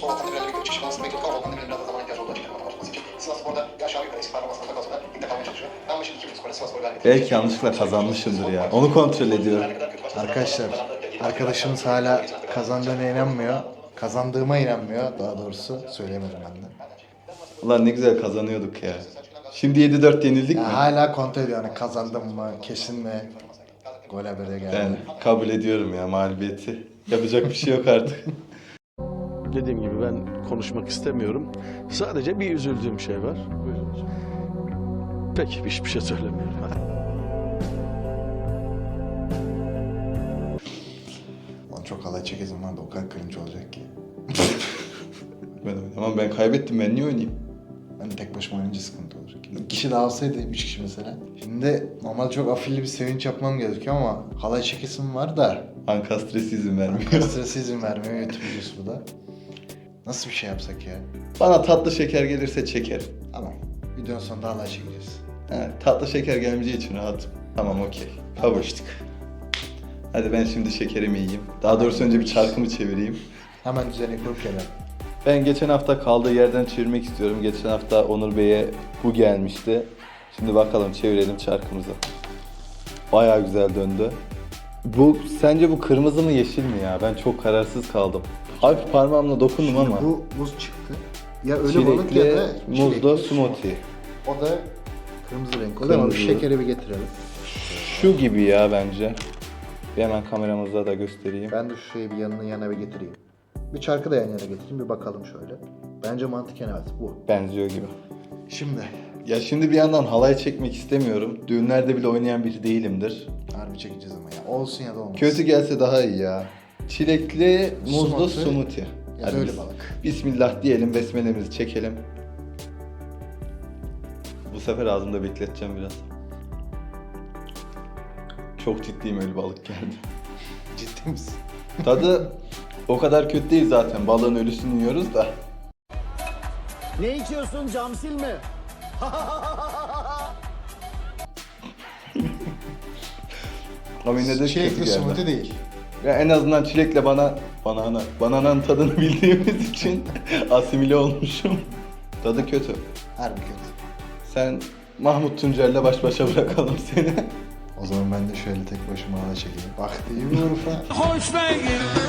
Sol alttan Demirel'le birlikte 3 kişi balansın bekliyor. Kaldı Demirel'in biraz da zaman ihtiyacı olduğu yapamamak tutması için. Sivas Spor'da bir aşağı yukarı eksik performansına takılsa da ligde kalmaya çalışıyor. Ben işin 2 skora Sivas Spor galibiyeti. Belki yanlışlıkla kazanmışımdır ya. Onu kontrol ediyorum. Arkadaşlar arkadaşımız hala kazandığına inanmıyor. Kazandığıma inanmıyor daha doğrusu söyleyemedim ben de. Ulan ne güzel kazanıyorduk ya. Şimdi 7-4 yenildik mi? Ya hala kontrol ediyor hani kazandım mı kesin mi? Gol haberi geldi. Ben kabul ediyorum ya mağlubiyeti. Yapacak bir şey yok artık. Dediğim gibi ben konuşmak istemiyorum. Sadece bir üzüldüğüm şey var. Peki hiçbir şey söylemiyorum. Lan çok halay çekesim var da o kadar cringe olacak ki. Ben oynamam ben kaybettim ben niye oynayayım? Ben tek başıma oynayınca sıkıntı olacak. İki kişi daha alsaydı, üç kişi mesela. Şimdi normal çok afilli bir sevinç yapmam gerekiyor ama halay çekesim var da Ankastresi izin vermiyor. Kastresi izin vermiyor videosu bu da. Nasıl bir şey yapsak ya? Bana tatlı şeker gelirse çekerim. Tamam. Videonun sonunda halay çekeceğiz. He, tatlı şeker gelmeyeceği için rahatım. Tamam okey. Kabul. Hadi ben şimdi şekerimi yiyeyim. Daha doğrusu önce bir çarkımı çevireyim. Hemen düzeni kurup gelelim. Ben geçen hafta kaldığı yerden çevirmek istiyorum. Geçen hafta Onur Bey'e bu gelmişti. Şimdi bakalım çevirelim çarkımızı. Baya güzel döndü. Bu sence bu kırmızı mı yeşil mi ya? Ben çok kararsız kaldım. Hafif parmağımla dokundum Şimdi ama. bu muz çıktı. Ya ölü balık ya da muzlu çilekli smoothie. O da kırmızı renk ama bu Kırmızı. şekeri bir getirelim. Şu gibi ya bence. Bir hemen kameramızda da göstereyim. Ben de şu şeyi bir yanına yana bir getireyim. Bir çarkı da yan yana getireyim bir bakalım şöyle. Bence mantıken evet bu. Benziyor gibi. Şimdi Ya şimdi bir yandan halay çekmek istemiyorum. Düğünlerde bile oynayan biri değilimdir. harbi çekeceğiz ama ya. Olsun ya da olmasın. Kötü gelse daha iyi ya. Çilekli, muzlu Smoothie. smoothie. Ya Hadi biz- balık. Bismillah diyelim, besmelemizi çekelim. Bu sefer ağzımda bekleteceğim biraz. Çok ciddiyim ölü balık geldi. Ciddi misin? Tadı o kadar kötü değil zaten. Balığın ölüsünü yiyoruz da. Ne içiyorsun cam silme? Ama yine de kötü Çilekli geldi. smoothie değil. Ya en azından çilekle bana banana, banananın tadını bildiğimiz için asimile olmuşum. Tadı kötü. Harbi kötü. Sen Mahmut Tuncer'le baş başa bırakalım seni. O zaman ben de şöyle tek başıma halay çekeyim. Bak değil mi Urfa? Hoş beygir Yaylada